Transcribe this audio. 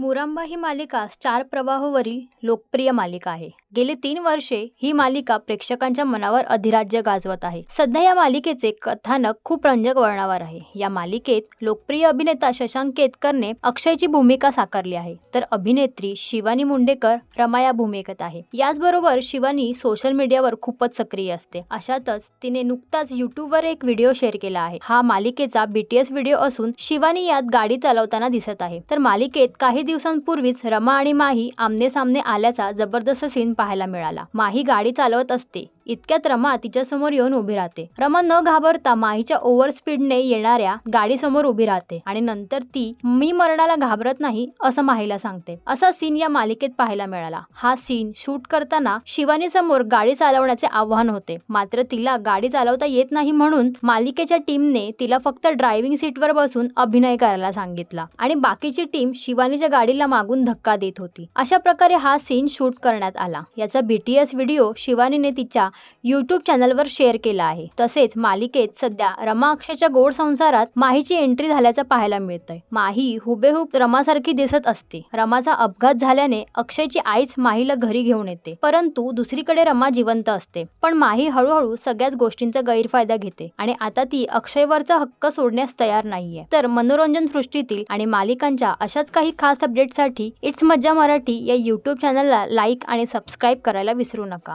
मुरांबा ही मालिका स्टार प्रवाहवरील लोकप्रिय मालिका आहे. गेली तीन वर्षे ही मालिका प्रेक्षकांच्या मनावर अधिराज्य गाजवत आहे. सध्या या मालिकेचे कथानक खूप रंजक वळणावर आहे. या मालिकेत लोकप्रिय अभिनेता शशांक केतकरने अक्षयची भूमिका साकारली आहे. तर अभिनेत्री शिवानी मुंडेकर रमा या भूमिकेत आहे. याचबरोबर शिवानी सोशल मीडियावर खूपच सक्रिय असते. अशातच तिने नुकताच युट्यूबवर एक व्हिडिओ शेअर केला आहे. हा मालिकेचा बीटीएस व्हिडिओ असून शिवानी यात गाडी चालवताना दिसत आहे. तर मालिकेत काही दिवसांपूर्वीच रमा आणि माही आमने सामने आल्याचा जबरदस्त सीन पाहायला मिळाला. माही गाडी चालवत असते. इतक्यात रमा तिच्या समोर येऊन उभी राहते. रमा न घाबरता माहीच्या ओव्हर स्पीडने येणाऱ्या गाडीसमोर उभी राहते आणि नंतर ती मी मरणाला घाबरत नाही असं माहीला सांगते. असा सीन या मालिकेत पाहायला मिळाला. हा सीन शूट करताना शिवानी समोर गाडी चालवण्याचे आव्हान होते. मात्र तिला गाडी चालवता येत नाही म्हणून मालिकेच्या टीमने तिला फक्त ड्रायव्हिंग सीटवर बसून अभिनय करायला सांगितला आणि बाकीची टीम शिवानीच्या गाडीला मागून धक्का देत होती. अशा प्रकारे हा सीन शूट करण्यात आला. याचा बीटीएस व्हिडिओ शिवानीने तिच्या यूट्यूब चॅनलवर शेअर केला आहे. तसेच मालिकेत सध्या रमा अक्षयच्या गोड संसारात माहीची एंट्री झाल्याचं पाहायला मिळतंय. माही हुबेहूब रमासारखी दिसत असते. रमाचा अपघात झाल्याने अक्षयची आईच माहीला घरी घेऊन येते. परंतु दुसरीकडे रमा जिवंत असते. पण माही हळूहळू सगळ्याच गोष्टींचा गैरफायदा घेते आणि आता ती अक्षयवरचा हक्क सोडण्यास तयार नाहीये. तर मनोरंजन सृष्टीतील आणि मालिकांच्या अशाच काही खास अपडेटसाठी इट्स मज्जा मराठी या युट्यूब चॅनलला लाईक आणि सबस्क्राईब करायला विसरू नका.